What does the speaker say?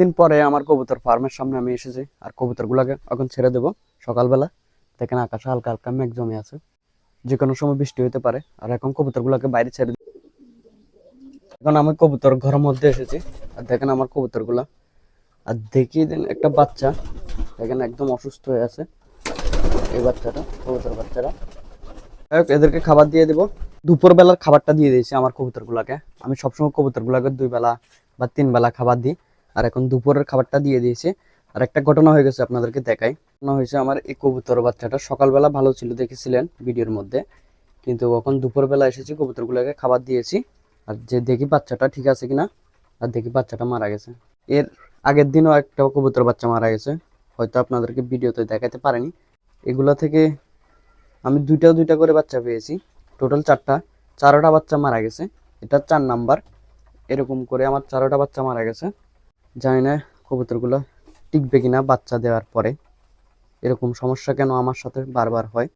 দিন পরে আমার কবুতর ফার্মের সামনে আমি এসেছি, আর কবুতরগুলোকে এখন ছেড়ে দেবো। সকালবেলা দেখেন আকাশে হালকা হালকা মেঘ জমে আছে। যে কোনো সময় বৃষ্টি হতে পারে, আর এখন কবুতরগুলোকে বাইরে ছেড়ে দিই এখন আমি কবুতর ঘরের মধ্যে এসেছি, আর দেখেন আমার কবুতরগুলা। আর দেখি দেন একটা বাচ্চা, দেখেন একদম অসুস্থ হয়ে আছে। এই বাচ্চাটা, কবুতর বাচ্চারা এদেরকে খাবার দিয়ে দেবো। দুপুর বেলার খাবারটা দিয়ে দিয়েছি আমার কবুতরগুলাকে। আমি সবসময় কবুতরগুলাকে দুই বেলা বা তিন বেলা খাবার দিই। আর এখন দুপুরের খাবারটা দিয়ে দিয়েছে। আর একটা ঘটনা হয়ে গেছে আপনাদেরকে দেখাই। ঘটনা হয়েছে আমার এই কবুতর বাচ্চাটা সকালবেলা ভালো ছিল দেখেছিলেন ভিডিওর মধ্যে। কিন্তু এখন দুপুরবেলা এসেছি, কবুতরগুলোকে খাবার দিয়েছি। আর যে দেখি বাচ্চাটা ঠিক আছে কিনা, আর দেখি বাচ্চাটা মারা গেছে। এর আগের দিনও একটা কবুতর বাচ্চা মারা গেছে। হয়তো আপনাদেরকে ভিডিওতে দেখাতে পারেনি। এগুলা থেকে আমি দুইটা দুইটা করে বাচ্চা পেয়েছি। টোটাল চারটা, চারোটা বাচ্চা মারা গেছে। এটা চার নাম্বার। এরকম করে আমার চারোটা বাচ্চা মারা গেছে। জানি না কবুতরগুলো টিকবে কিনা বাচ্চা দেওয়ার পরে। এরকম সমস্যা কেন আমার সাথে বারবার হয়?